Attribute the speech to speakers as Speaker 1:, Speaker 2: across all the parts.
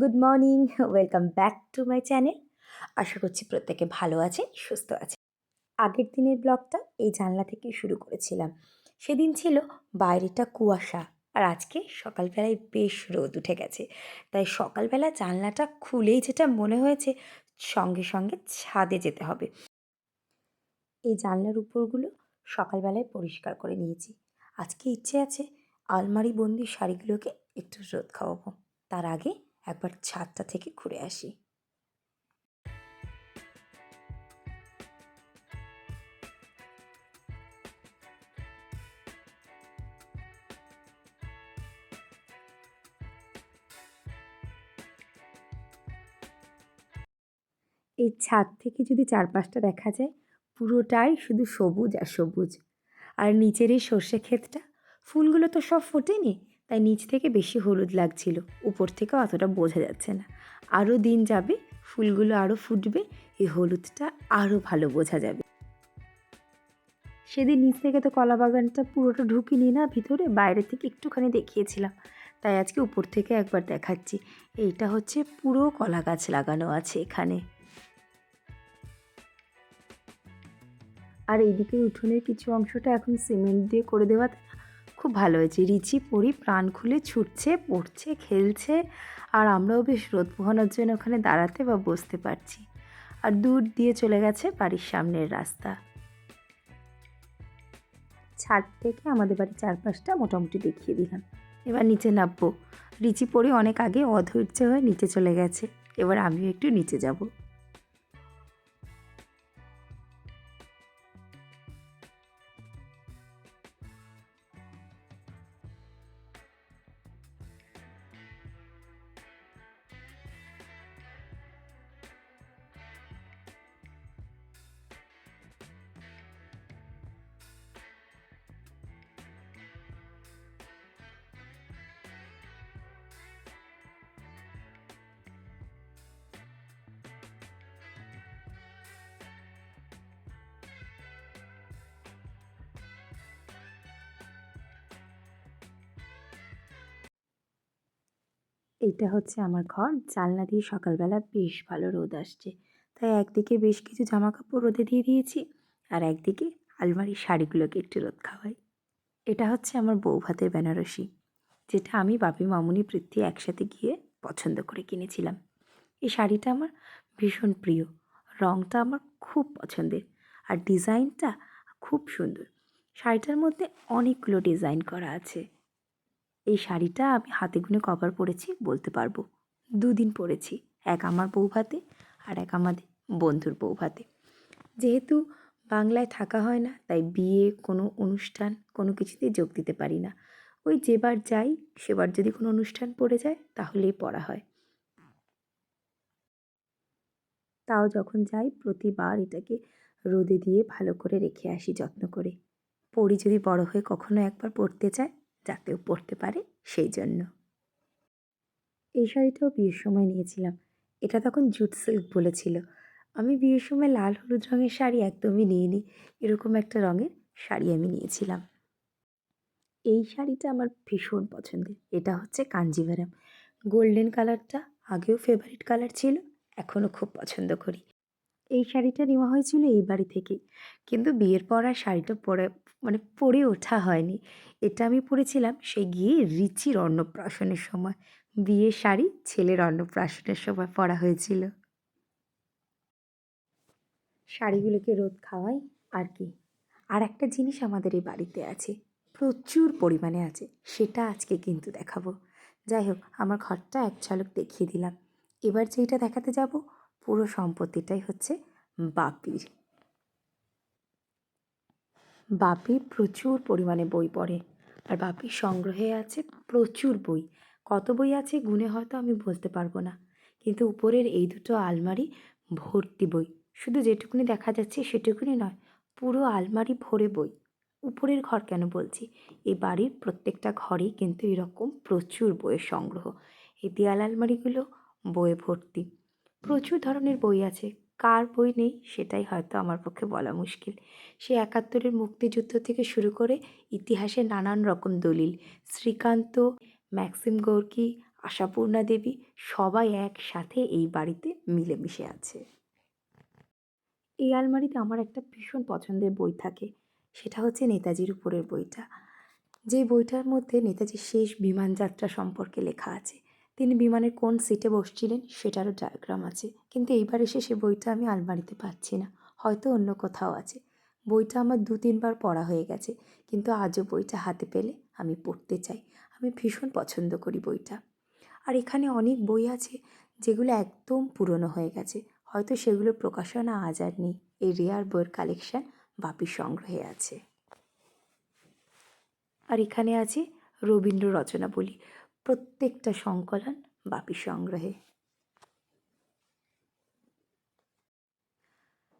Speaker 1: Good morning welcome back to my channel আশা করছি প্রত্যেকে ভালো আছেন, সুস্থ আছে আগের দিনের ব্লগটা এই জানলা থেকে শুরু করেছিলাম। সেদিন ছিল বাইরেটা কুয়াশা আর আজকে সকালবেলায় বেশ রোদ উঠে গেছে। তাই সকালবেলা জানলাটা খুলেই যেটা মনে হয়েছে সঙ্গে সঙ্গে ছাদে যেতে হবে। এই জানলার উপরগুলো সকালবেলায় পরিষ্কার করে নিয়েছি। আজকে ইচ্ছে আছে আলমারি বন্দি শাড়িগুলোকে একটু রোদ খাওয়াবো। তার আগে একবার ছাদটা থেকে ঘুরে আসি। এই ছাদ থেকে যদি চারপাশটা দেখা যায়, পুরোটাই শুধু সবুজ আর সবুজ। আর নিচের এই সর্ষে ক্ষেতটা, ফুলগুলো তো সব ফোটেনি তাই নিচ থেকে বেশি হলুদ লাগছিল। উপর থেকে অতটা বোঝা যাচ্ছে না। আরও দিন যাবে, ফুলগুলো আরও ফুটবে এই হলুদটা আরও ভালো বোঝা যাবে। সেদিন নিচ থেকে তো কলা বাগানটা পুরোটা ঢুকিনি না, ভিতরে বাইরে থেকে একটুখানি দেখিয়েছিলাম। তাই আজকে উপর থেকে একবার দেখাচ্ছি। এইটা হচ্ছে পুরো কলা গাছ লাগানো আছে এখানে। আর এইদিকে উঠোনের কিছু অংশটা এখন সিমেন্ট দিয়ে করে দেওয়াতে খুব ভালো হয়েছে। রিচি পরি প্রাণ খুলে ছুটছে, পড়ছে, খেলছে আর আমরাও বেশ রোদ পোহানোর জন্য ওখানে দাঁড়াতে বা বসতে পারছি। আর দূর দিয়ে চলে গেছে বাড়ির সামনের রাস্তা। ছাদ থেকে আমাদের বাড়ির চারপাশটা মোটামুটি দেখিয়ে দিলাম। এবার নিচে নামবো। রিচি পরি অনেক আগে অধৈর্য হয়ে নিচে চলে গেছে। এবার আমিও একটু নিচে যাব। এইটা হচ্ছে আমার ঘর। জানলা দিয়ে সকালবেলা বেশ ভালো রোদ আসছে। তাই একদিকে বেশ কিছু জামা কাপড় রোদে দিয়ে দিয়েছি আর একদিকে আলমারির শাড়িগুলোকে একটু রোদ খাওয়াই। এটা হচ্ছে আমার বউ ভাতের বেনারসি, যেটা আমি বাপি, মামুনি পৃথ্বী একসাথে গিয়ে পছন্দ করে কিনেছিলাম। এই শাড়িটা আমার ভীষণ প্রিয়। রঙটা আমার খুব পছন্দের আর ডিজাইনটা খুব সুন্দর। শাড়িটার মধ্যে অনেকগুলো ডিজাইন করা আছে। এই শাড়িটা আমি হাতে গুনে কভার পরেছি, বলতে পারব। দুদিন পরেছি, এক আমার বউ ভাতে আর এক আমাদের বন্ধুর বউ ভাতে। যেহেতু বাংলায় থাকা হয় না, তাই বিয়ে, কোনো অনুষ্ঠান, কোনো কিছুতেই যোগ দিতে পারি না। ওই যেবার যাই, সেবার যদি কোনো অনুষ্ঠান পড়ে যায়, তাহলেই পড়া হয়। তাও যখন যাই, প্রতিবার এটাকে রোদে দিয়ে ভালো করে রেখে আসি, যত্ন করে। পড়ি যদি বড় হয়ে কখনো একবার পড়তে চায় যাতেও পড়তে পারে সেই জন্য। এই শাড়িটাও বিয়ের সময় নিয়েছিলাম। এটা তখন জুট সিল্ক বলেছিল। আমি বিয়ের সময় লাল হলুদ রঙের শাড়ি একদমই নিইনি। এরকম একটা রঙের শাড়ি আমি নিয়েছিলাম। এই শাড়িটা আমার ভীষণ পছন্দের। এটা হচ্ছে কাঞ্জিভারাম গোল্ডেন কালারটা আগেও ফেভারিট কালার ছিল, এখনও খুব পছন্দ করি। এই শাড়িটা নেওয়া হয়েছিল এই বাড়ি থেকেই। কিন্তু বিয়ের পর আর শাড়িটা পরে মানে পরে ওঠা হয়নি। এটা আমি পরেছিলাম সে গিয়ে রিচির অন্নপ্রাশনের সময়। বিয়ে শাড়ি, ছেলের অন্নপ্রাশনের সময় পরা হয়েছিল। শাড়িগুলোকে রোদ খাওয়াই আর কি। আর একটা জিনিস আমাদের এই বাড়িতে আছে, প্রচুর পরিমাণে আছে, সেটা আজকে কিন্তু দেখাবো। যাই হোক, আমার ঘরটা এক ঝলক দেখিয়ে দিলাম। এবার যেইটা দেখাতে যাব, পুরো সম্পত্তিটাই হচ্ছে বাপির। বাপি প্রচুর পরিমাণে বই পড়ে। আর বাপির সংগ্রহে আছে প্রচুর বই। কত বই আছে গুনে হয়তো আমি বলতে পারব না। কিন্তু উপরের এই দুটো আলমারি ভর্তি বই। শুধু যেটুকুনি দেখা যাচ্ছে সেটুকুনি নয়, পুরো আলমারি ভরে বই। উপরের ঘর কেন বলছি? এই বাড়ির প্রত্যেকটা ঘরেই কিন্তু এরকম প্রচুর বইয়ের সংগ্রহ। এই দেয়াল আলমারিগুলো বইয়ে ভর্তি। প্রচুর ধরনের বই আছে। কার বই নেই সেটাই হয়তো আমার পক্ষে বলা মুশকিল। সে একাত্তরের মুক্তিযুদ্ধ থেকে শুরু করে ইতিহাসে নানান রকম দলিল। শ্রীকান্ত, ম্যাক্সিম গোর্কি আশাপূর্ণা দেবী সবাই একসাথে এই বাড়িতে মিলেমিশে আছে। এই আলমারিতে আমার একটা ভীষণ পছন্দের বই থাকে। সেটা হচ্ছে নেতাজির উপরের বইটা। যে বইটার মধ্যে নেতাজির শেষ বিমান যাত্রা সম্পর্কে লেখা আছে। তিনি বিমানের কোন সিটে বসছিলেন সেটারও ডায়াগ্রাম আছে। কিন্তু এইবার এসে সে বইটা আমি আলমারিতে পাচ্ছি না। হয়তো অন্য কোথাও আছে। বইটা আমার দু তিনবার পড়া হয়ে গেছে। কিন্তু আজও বইটা হাতে পেলে আমি পড়তে চাই। আমি ভীষণ পছন্দ করি বইটা। আর এখানে অনেক বই আছে যেগুলো একদম পুরনো হয়ে গেছে। হয়তো সেগুলোর প্রকাশনা আজ আর নেই। এই রেয়ার বইয়ের কালেকশান বাপির সংগ্রহে আছে। আর এখানে আছে রবীন্দ্র রচনাবলী। প্রত্যেকটা সংকলন বাপি সংগ্রহে।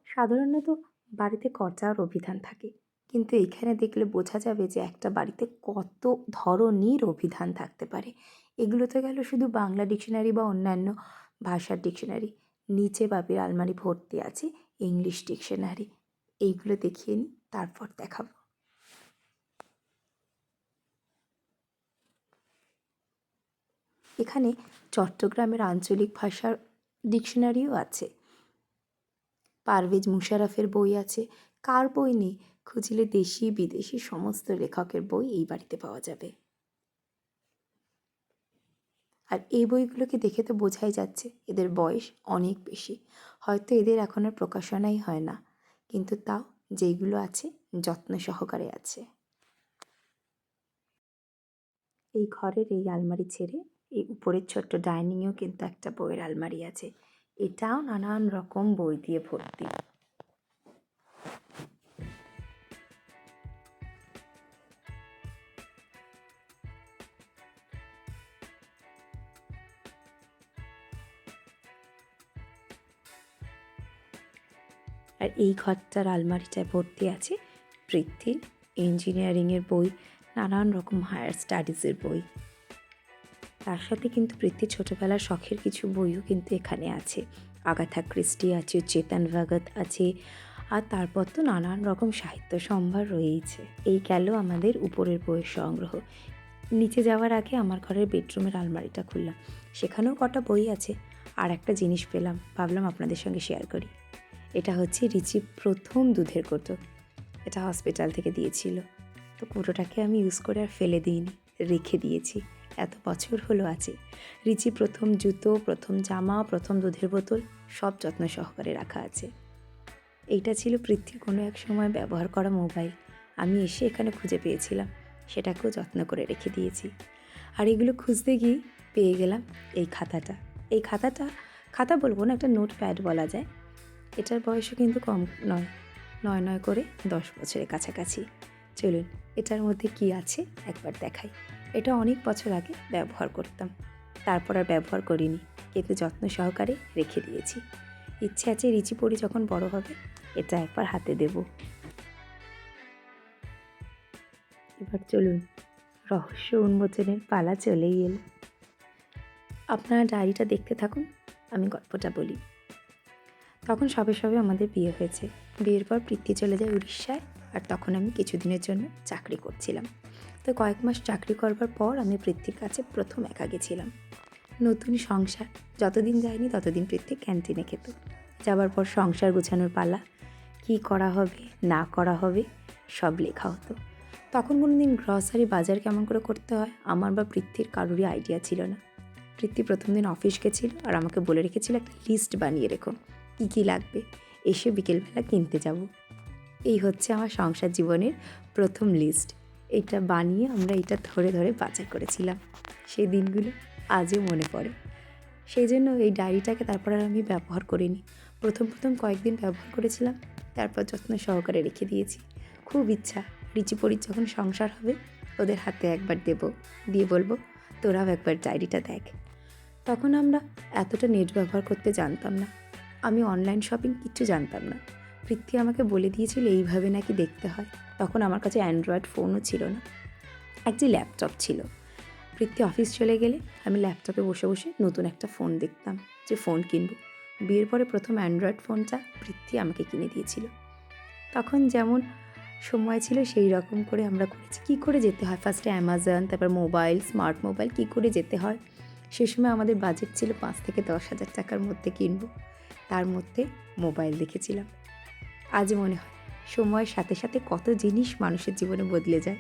Speaker 1: সাধারণত বাড়িতে কর্তার অভিধান থাকে, কিন্তু এখানে দেখলে বোঝা যাবে যে একটা বাড়িতে কত ধরনের অভিধান থাকতে পারে। এগুলোতে গেল শুধু বাংলা ডিকশনারি বা অন্যান্য ভাষার ডিকশনারি। নিচে বাপির আলমারি ভর্তি আছে, ইংলিশ ডিকশনারি। এইগুলো দেখিয়ে নিই তারপর দেখাবো। এখানে চট্টগ্রামের আঞ্চলিক ভাষার ডিকশনারিও আছে। পারভেজ মুশারফের বই আছে। কার বই নেই? খুঁজলে দেশি, বিদেশি সমস্ত লেখকের বই এই বাড়িতে পাওয়া যাবে। আর এই বইগুলোকে দেখে তো বোঝাই যাচ্ছে, এদের বয়স অনেক বেশি। হয়তো এদের এখন আর প্রকাশনাই হয় না। কিন্তু তাও যেইগুলো আছে, যত্ন সহকারে আছে। এই ঘরের এই আলমারি ছেড়ে এই উপরের ছোট্ট ডাইনিংয়েও কিন্তু একটা বইয়ের আলমারি আছে। এটাও নানান রকম বই দিয়ে ভর্তি। আর এই ঘরটার আলমারিটায় ভর্তি আছে পৃথ্বীর ইঞ্জিনিয়ারিংয়ের বই, নানান রকম হায়ার স্টাডিজের বই। তার সাথে কিন্তু পৃথ্বীর ছোটোবেলার শখের কিছু বইও কিন্তু এখানে আছে। আগাথা ক্রিস্টি আছে, চেতন ভগত আছে, আর তারপর তো নানান রকম সাহিত্য সম্ভার রয়েইছে। এই গেল আমাদের উপরের বইয়ের সংগ্রহ। নিচে যাওয়ার আগে আমার ঘরের বেডরুমের আলমারিটা খুললাম। সেখানেও কটা বই আছে। আর একটা জিনিস পেলাম, ভাবলাম আপনাদের সঙ্গে শেয়ার করি। এটা হচ্ছে রিচি প্রথম দুধের কোটো। এটা হসপিটাল থেকে দিয়েছিল। তো কোটোটাকে আমি ইউজ করে আর ফেলে দিইনি, রেখে দিয়েছি। এত বছর হলো আছে। রিচি প্রথম জুতো, প্রথম জামা, প্রথম দুধের বোতল, সব যত্ন সহকারে রাখা আছে। এইটা ছিল পৃথ্বীর কোনো এক সময় ব্যবহার করা মোবাইল। আমি এসে এখানে খুঁজে পেয়েছিলাম। সেটাকেও যত্ন করে রেখে দিয়েছি। আর এগুলো খুঁজতে গিয়ে পেয়ে গেলাম এই খাতাটা। এই খাতাটা, খাতা বলব না, একটা নোট প্যাড বলা যায়। এটার বয়সও কিন্তু কম নয়। নয় নয় করে দশ বছরের কাছাকাছি। চলুন, এটার মধ্যে কি আছে একবার দেখাই। এটা অনেক বছর আগে ব্যবহার করতাম। তারপর আর ব্যবহার করিনি। কিন্তু যত্ন সহকারে রেখে দিয়েছি। ইচ্ছে আছে রিচি পড়ি যখন বড় হবে, এটা একবার হাতে দেব। এবার চলুন, রহস্য উন্মোচনের পালা চলেই এলো। আপনারা ডায়েরিটা দেখতে থাকুন, আমি গল্পটা বলি। তখন সবে সবে আমাদের বিয়ে হয়েছে। বিয়ের পর প্রীতি চলে যায় উড়িষ্যায়, আর তখন আমি কিছুদিনের জন্য চাকরি করছিলাম। তো কয়েক মাস চাকরি করবার পর আমি পৃথ্বীর কাছে প্রথম একা গেছিলাম নতুন সংসার, যতদিন যায়নি ততদিন পৃথ্বী ক্যান্টিনে খেত। যাবার পর সংসার গোছানোর পালা, কি করা হবে, না করা হবে, সব লেখা হতো। তখন কোনো দিন গ্রসারি বাজার কেমন করে করতে হয়, আমার বা পৃথ্বীর কারোরই আইডিয়া ছিল না। পৃথ্বী প্রথম দিন অফিস গেছিল আর আমাকে বলে রেখেছিল, একটা লিস্ট বানিয়ে রেখো, কী কী লাগবে, এসে বিকেলবেলা কিনতে যাব। এই হচ্ছে আমার সংসার জীবনের প্রথম লিস্ট এটা বানিয়ে আমরা এটা ধরে ধরে বাজার করেছিলাম। সেই দিনগুলো আজও মনে পড়ে। সেই জন্য এই ডায়েরিটাকে তারপর আর আমি ব্যবহার করিনি। প্রথম প্রথম কয়েকদিন ব্যবহার করেছিলাম, তারপর যত্ন সহকারে রেখে দিয়েছি। খুব ইচ্ছা রিচিপরির যখন সংসার হবে, ওদের হাতে একবার দেব, দিয়ে বলব, তোরাও একবার ডায়েরিটা দেখ। তখন আমরা এতটা নেট ব্যবহার করতে জানতাম না। আমি অনলাইন শপিং কিচ্ছু জানতাম না। পৃথ্বী আমাকে বলে দিয়েছিল, এইভাবে নাকি দেখতে হয়। তখন আমার কাছে অ্যান্ড্রয়েড ফোনও ছিল না। একটি ল্যাপটপ ছিল। পৃথ্বী অফিস চলে গেলে আমি ল্যাপটপে বসে বসে নতুন একটা ফোন দেখতাম যে ফোন কিনব। বিয়ের পরে প্রথম অ্যান্ড্রয়েড ফোনটা পৃথ্বী আমাকে কিনে দিয়েছিল। তখন যেমন সময় ছিল সেই রকম করে আমরা করেছি। কী করে যেতে হয়? ফার্স্টে অ্যামাজন তারপর মোবাইল স্মার্ট মোবাইল কী করে যেতে হয়? সে সময় আমাদের বাজেট ছিল পাঁচ থেকে দশ হাজার টাকার মধ্যে কিনব। তার মধ্যে মোবাইল দেখেছিলাম। আজ মনে হয় সময়ের সাথে সাথে কত জিনিস মানুষের জীবনে বদলে যায়।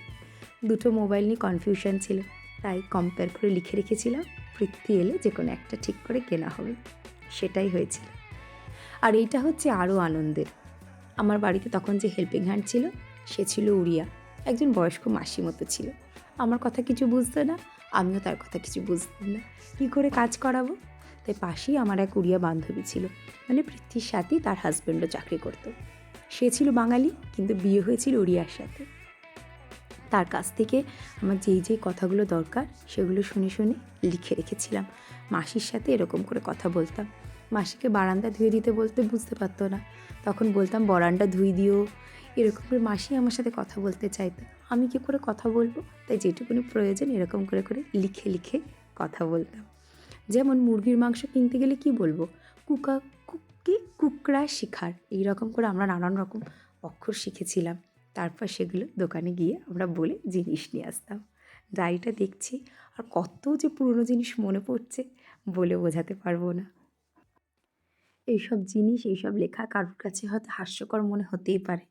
Speaker 1: দুটো মোবাইল নিয়ে কনফিউশন ছিল, তাই কম্পেয়ার করে লিখে রেখেছিলাম পৃথ্বী এলে যে কোনো একটা ঠিক করে কেনা হবে। সেটাই হয়েছিল। আর এইটা হচ্ছে আরও আনন্দের। আমার বাড়িতে তখন যে হেল্পিং হ্যান্ড ছিল, সে ছিল উড়িয়া। একজন বয়স্ক মাসি মতো ছিল। আমার কথা কিছু বুঝতো না, আমিও তার কথা কিছু বুঝতাম না। কী করে কাজ করাবো? তাই পাশেই আমার এক উড়িয়া বান্ধবী ছিল। মানে পৃথ্বীর সাথেই তার হাজব্যান্ডও চাকরি করতো। সে ছিল বাঙালি, কিন্তু বিয়ে হয়েছিল উড়িয়ার সাথে। তার কাছ থেকে আমার যেই যেই কথাগুলো দরকার, সেগুলো শুনে শুনে লিখে রেখেছিলাম। মাসির সাথে এরকম করে কথা বলতাম। মাসিকে বারান্দা ধুয়ে দিতে বলতে বুঝতে পারতো না। তখন বলতাম বরান্ডা ধুই দিও। এরকম করে মাসি আমার সাথে কথা বলতে চাইতো। আমি কী করে কথা বলব? তাই যেটুকুনি প্রয়োজন এরকম করে করে লিখে লিখে কথা বলতাম। যেমন মুরগির মাংস কিনতে গেলে কি বলব? কুকা, কুকি কুকড়া শিখার। এই রকম করে আমরা নানান রকম অক্ষর শিখেছিলাম। তারপর সেগুলো দোকানে গিয়ে আমরা বলে জিনিস নিয়ে আসতাম। ডায়েরিটা দেখছি আর কত যে পুরনো জিনিস মনে পড়ছে বলে বোঝাতে পারব না। এইসব জিনিস, এইসব লেখা কারোর কাছে হয়তো হাস্যকর মনে হতেই পারে।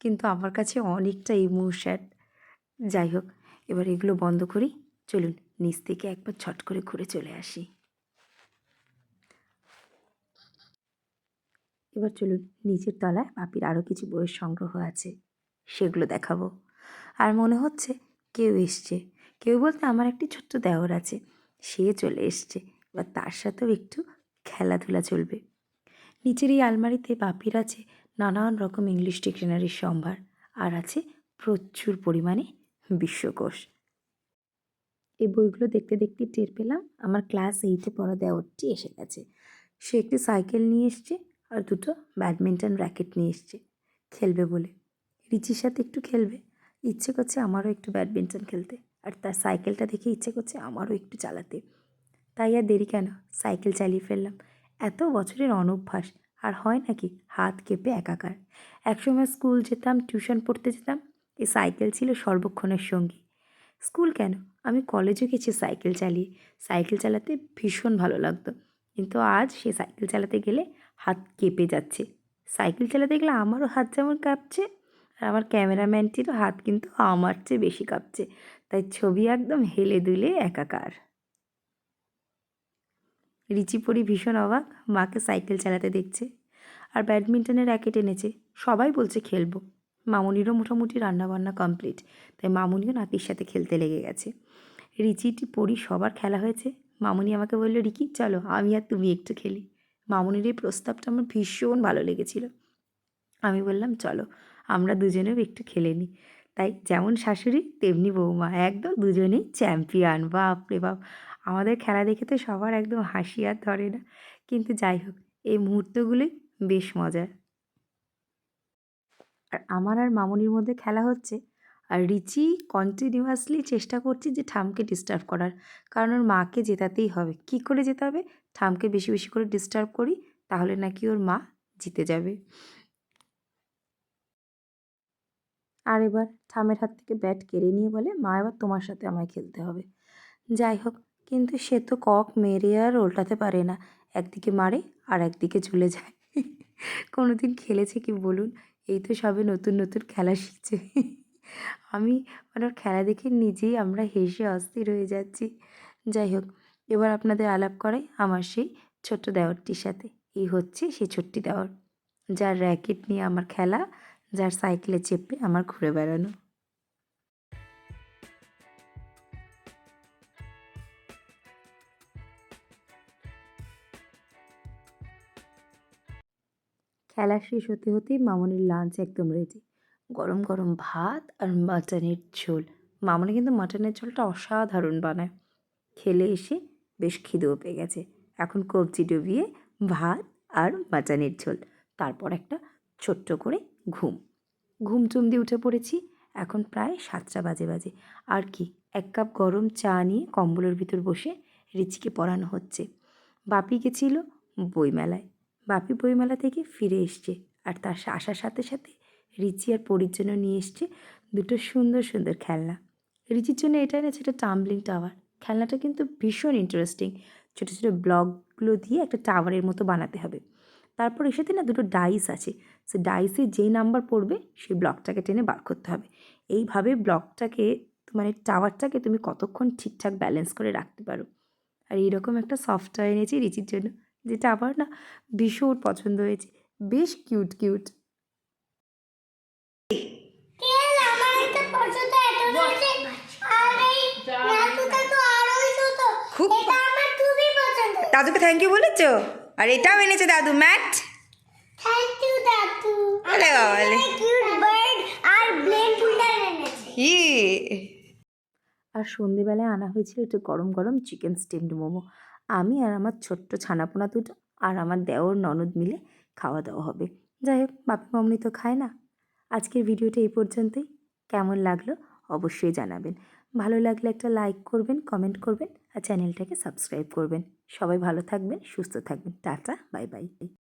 Speaker 1: কিন্তু আমার কাছে অনেকটা ইমোশন। যাই হোক, এবার এগুলো বন্ধ করি। চলুন, নিচ থেকে একবার ছট করে ঘুরে চলে আসি। এবার চলুন নিচের তলায় পাপির আরও কিছু বইয়ের সংগ্রহ আছে। সেগুলো দেখাবো। আর মনে হচ্ছে কেউ এসছে। কেউ বলতে আমার একটি ছোট্ট দেওর আছে। সে চলে এসছে। এবার তার সাথেও একটু খেলাধুলা চলবে। নিচের এই আলমারিতে বাপির আছে নানান রকম ইংলিশ ডিকশনারির সম্ভার। আর আছে প্রচুর পরিমাণে বিশ্বকোষ। এই বইগুলো দেখতে দেখতে টের পেলাম, আমার ক্লাস এইটে পড়া দেওয়ারটি এসে গেছে। সে একটি সাইকেল নিয়ে এসছে। আর দুটো ব্যাডমিন্টন র্যাকেট নিয়ে এসছে। খেলবে বলে। রিচির সাথে একটু খেলবে। ইচ্ছে করছে আমারও একটু ব্যাডমিন্টন খেলতে। আর তার সাইকেলটা দেখে ইচ্ছে করছে আমারও একটু চালাতে। তাই আর দেরি কেন? সাইকেল চালিয়ে ফেললাম। এত বছরের অনভ্যাস। আর হয় নাকি হাত কেঁপে একাকার? একসময় স্কুল যেতাম, টিউশন পড়তে যেতাম। এই সাইকেল ছিল সর্বক্ষণের সঙ্গী। স্কুল কেন? আমি কলেজে গেছি সাইকেল চালিয়ে। সাইকেল চালাতে ভীষণ ভালো লাগতো। কিন্তু আজ সে সাইকেল চালাতে গেলে হাত কেঁপে যাচ্ছে। সাইকেল চালাতে গেলে আমারও হাত যেমন কাঁপছে, আর আমার ক্যামেরাম্যানটিরও হাত কিন্তু আমার চেয়ে বেশি কাঁপছে। তাই ছবি একদম হেলে দুলে একাকার। রিচি পরি ভীষণ অবাক, মাকে সাইকেল চালাতে দেখছে আর ব্যাডমিন্টনের র্যাকেট এনেছে। সবাই বলছে খেলব। মামুনিরও মোটামুটি রান্নাবান্না কমপ্লিট, তাই মামুনিও নাতির সাথে খেলতে লেগে গেছে। রিচিটি পড়ি সবার খেলা হয়েছে মামুনি আমাকে বলল, রিকি, চলো, আমি আর তুমি একটু খেলি। মামুনির এই প্রস্তাবটা আমার ভীষণ ভালো লেগেছিল। আমি বললাম, চলো, আমরা দুজনেও একটু খেলে নিই। তাই যেমন শাশুড়ি, তেমনি বৌমা, একদম দুজনেই চ্যাম্পিয়ন। বাপ রে বাপ! আমাদের খেলা দেখে তো সবার একদম হাসি আর ধরে না। কিন্তু যাই হোক, এই মুহূর্তগুলোই বেশ মজার। আর আমার আর মামুনির মধ্যে খেলা হচ্ছে আর রিচি কন্টিনিউয়াসলি চেষ্টা করছে যে ঠামকে ডিস্টার্ব করার। কারণ ওর মাকে জেতাতেই হবে। কি করে যেতে হবে? ঠামকে বেশি বেশি করে ডিস্টার্ব করি, তাহলে নাকি ওর মা জিতে যাবে। আর এবার ঠামের হাত থেকে ব্যাট কেড়ে নিয়ে বলে, মা, এবার তোমার সাথে আমায় খেলতে হবে। যাই হোক, কিন্তু সে তো কক মেরে আর উল্টাতে পারে না। একদিকে মারে আর একদিকে ঝুলে যায়। কোনো দিন খেলেছে কি বলুন? এই তো সবে নতুন নতুন খেলা শিখছে। আমি মানে খেলা দেখে নিজেই আমরা হেসে অস্থির হয়ে যাচ্ছি। যাই হোক, এবার আপনাদের আলাপ করাই আমার সেই ছোট্ট দেওরটির সাথে। এই হচ্ছে সেই ছোট্টি দেওর যার র্যাকেট নিয়ে আমার খেলা, যার সাইকেলে চেপে আমার ঘুরে বেড়ানো। খেলা শেষ হতে হতেই মামনির লাঞ্চ একদম রেডি গরম গরম ভাত আর মাটনের ঝোল। মামনি কিন্তু মাটনের ঝোলটা অসাধারণ বানায়। খেলে এসে বেশ খিদেও পেয়ে গেছে এখন কবজি ডুবিয়ে ভাত আর মাটনের ঝোল। তারপর একটা ছোট্ট করে ঘুম। ঘুম চুম দিয়ে উঠে পড়েছি। এখন প্রায় সাতটা বাজে বাজে। আর কি, এক কাপ গরম চা নিয়ে কম্বলের ভিতর বসে রিচিকে পড়ানো হচ্ছে। বাপি গেছিল বইমেলায়। বাপি বইমেলা থেকে ফিরে এসছে। আর তার আসার সাথে সাথে রিচি আর পরির জন্য নিয়ে এসছে দুটো সুন্দর সুন্দর খেলনা। রিচির জন্য এটা এনেছে একটা টাম্বলিং টাওয়ার খেলনাটা কিন্তু ভীষণ ইন্টারেস্টিং ছোটো ছোটো ব্লকগুলো দিয়ে একটা টাওয়ারের মতো বানাতে হবে। তারপর এর সাথে না দুটো ডাইস আছে। সে ডাইসে যেই নাম্বার পড়বে, সেই ব্লকটাকে টেনে বার করতে হবে। এইভাবে ব্লকটাকে মানে টাওয়ারটাকে তুমি কতক্ষণ ঠিকঠাক ব্যালেন্স করে রাখতে পারো। আর এইরকম একটা সফটওয়্যার এনেছি রিচির জন্য। যেটা আমার না ভীষণ পছন্দ হয়েছে। বেশ কিউট কিউট
Speaker 2: তেল আমার একটা পছন্দ এত রয়েছে আর এই নাতুটা তো আরোই ছোট
Speaker 1: খুব-
Speaker 2: এটা আমার খুবই পছন্দ
Speaker 1: দাদুকে থ্যাংক ইউ বলেছ? আর এটাও এনেছে দাদু ম্যাট?
Speaker 2: থ্যাংক ইউ দাদু।
Speaker 1: আরে বাবালে।
Speaker 2: কিউট বার্ড আর ব্লেড ফুলটা এনেছে।
Speaker 1: হি। আর সন্ধেবেলায় আনা হয়েছিল একটু গরম গরম চিকেন স্টিমড মোমো। আমি আর আমার ছোট্ট ছানাপোনা দুটো আর আমার দেওর ননদ মিলে খাওয়া দাওয়া হবে। যাই হোক বাপি মামনি তো খায় না। আজকের ভিডিওটা এই পর্যন্তই। কেমন লাগল অবশ্যই জানাবেন। ভালো লাগলে একটা লাইক করবেন কমেন্ট করবেন। আর চ্যানেলটাকে সাবস্ক্রাইব করবেন। সবাই ভালো থাকবেন সুস্থ থাকবেন। Tata bye bye.